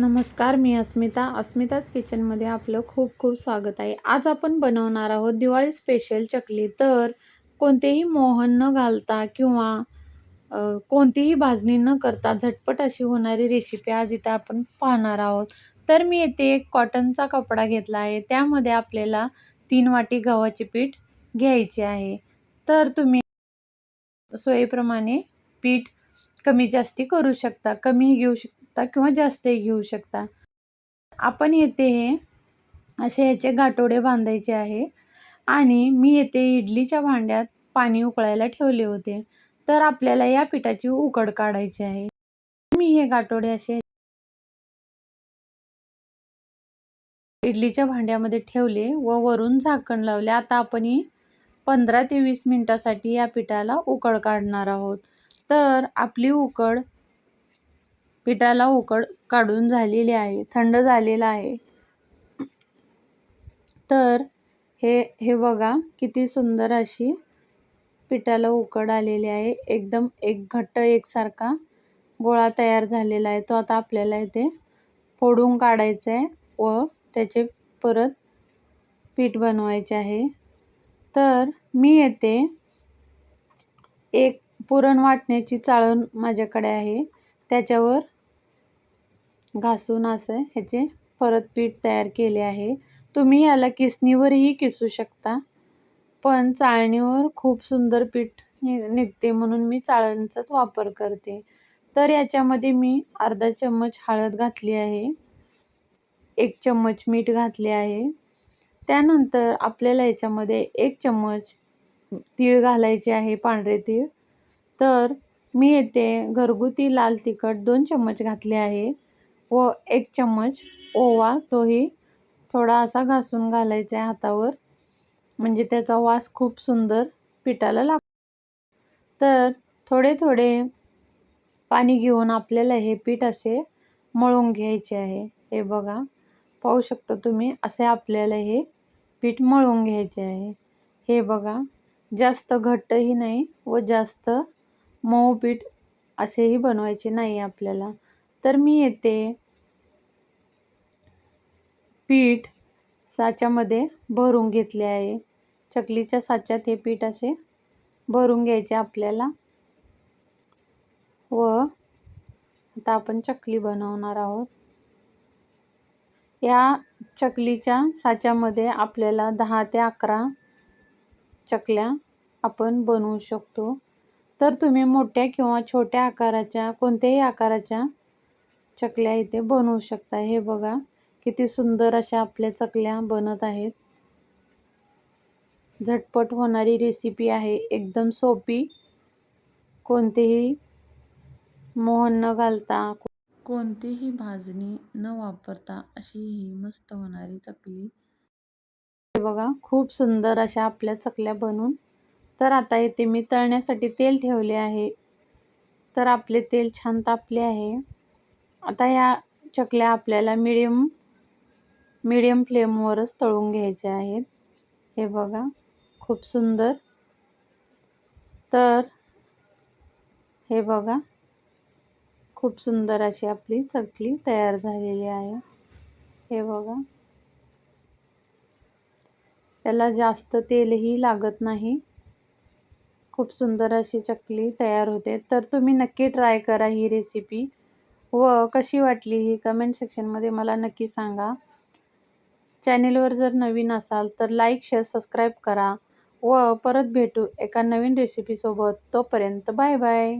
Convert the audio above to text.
नमस्कार मी अस्मिता. अस्मिताच किचनमध्ये आपलं खूप खूप स्वागत आहे. आज आपण बनवणार आहोत दिवाळी स्पेशल चकली. तर कोणतेही मोहन न घालता किंवा कोणतीही भाजणी न करता झटपट अशी होणारी रेसिपी आज इथं आपण पाहणार आहोत. तर मी येथे एक कॉटनचा कपडा घेतला आहे. त्यामध्ये आपल्याला तीन वाटी गव्हाचे पीठ घ्यायचे आहे. तर तुम्ही सोयीप्रमाणे पीठ कमी जास्ती करू शकता. कमीही घेऊ शकता. किंवा जास्तही घेऊ शकता. आपण येथे हे असे ह्याचे गाठोडे बांधायचे आहे आणि मी येथे इडलीच्या भांड्यात पाणी उकळायला ठेवले होते. तर आपल्याला या पिठाची उकड काढायची आहे. मी हे गाठोडे असे इडलीच्या भांड्यामध्ये ठेवले व वरून झाकण लावले. आता आपण ही पंधरा ते वीस मिनटासाठी या पिठाला उकड काढणार आहोत. तर आपली उकड पिठाला उकड काढून झालेली आहे थंड झालेला आहे. तर हे हे बघा किती सुंदर अशी पिठाला उकड आलेली आहे. एकदम एक घट्ट एकसारखा गोळा तयार झालेला आहे. तो आता आपल्याला इथे फोडून काढायचा आहे व त्याचे परत पीठ बनवायचे आहे. तर मी येते. एक पुरण वाटण्याची चाळण माझ्याकडे आहे. त्याच्यावर घासून असं ह्याचे परत पीठ तयार केले आहे. तुम्ही याला किसणीवरही किसू शकता पण चाळणीवर खूप सुंदर पीठ नि निघते म्हणून मी चाळणीचाच वापर करते. तर याच्यामध्ये मी अर्धा चम्मच हळद घातली आहे एक चम्मच मीठ घातले आहे. त्यानंतर आपल्याला याच्यामध्ये एक चम्मच तीळ घालायचे आहे पांढरे तीळ. तर मी येथे घरगुती लाल तिखट दोन चम्मच घातले आहे. व एक चम्मच ओवा तोही थोडा असा घासून घालायचा आहे हातावर. म्हणजे त्याचा वास खूप सुंदर पिठाला लागतो तर थोडे थोडे पाणी घेऊन आपल्याला हे पीठ असे मळून घ्यायचे आहे. हे बघा पाहू शकता तुम्ही असे आपल्याला हे पीठ मळून घ्यायचे आहे. हे बघा जास्त घट्टही नाही व जास्त मऊ पीठ असेही बनवायचे नाही आपल्याला. तर मी येते पीठ साच्यामध्ये भरून घेतले आहे. चकलीच्या साच्यात हे पीठ असे भरून घ्यायचे आपल्याला. व आता आपण चकली बनवणार आहोत. या चकलीच्या साच्यामध्ये आपल्याला दहा ते अकरा चकल्या आपण बनवू शकतो. तर तुम्ही मोठ्या किंवा छोट्या आकाराच्या कोणत्याही आकाराच्या चकल्या इथे बनवू शकता. हे बघा किती सुंदर अशा आपल्या चकल्या बनत आहेत. झटपट होणारी रेसिपी आहे. एकदम सोपी. कोणतेही मोहन न घालता कोणतीही भाजणी न वापरता अशी ही मस्त होणारी चकली. हे बघा खूप सुंदर अशा आपल्या चकल्या बनून तर आता येथे मी तळण्यासाठी तेल ठेवले आहे. तर आपले तेल छान तापले आहे. आता या चकल्या आपल्याला मिडियम मिडियम फ्लेमवरच तळून घ्यायच्या आहेत. हे बघा खूप सुंदर. तर हे बघा खूप सुंदर अशी आपली चकली तयार झालेली आहे. हे बघा. याला जास्त तेलही लागत नाही. खूप सुंदर अशी चकली तयार होते. तर तुम्ही नक्की ट्राय करा ही रेसिपी व कशी वाटली ही कमेंट सेक्शनमध्ये मला नक्की सांगा. चॅनेलवर जर नवीन असाल तर लाईक शेअर सबस्क्राईब करा. व परत भेटू एका नवीन रेसिपीसोबत तोपर्यंत बाय बाय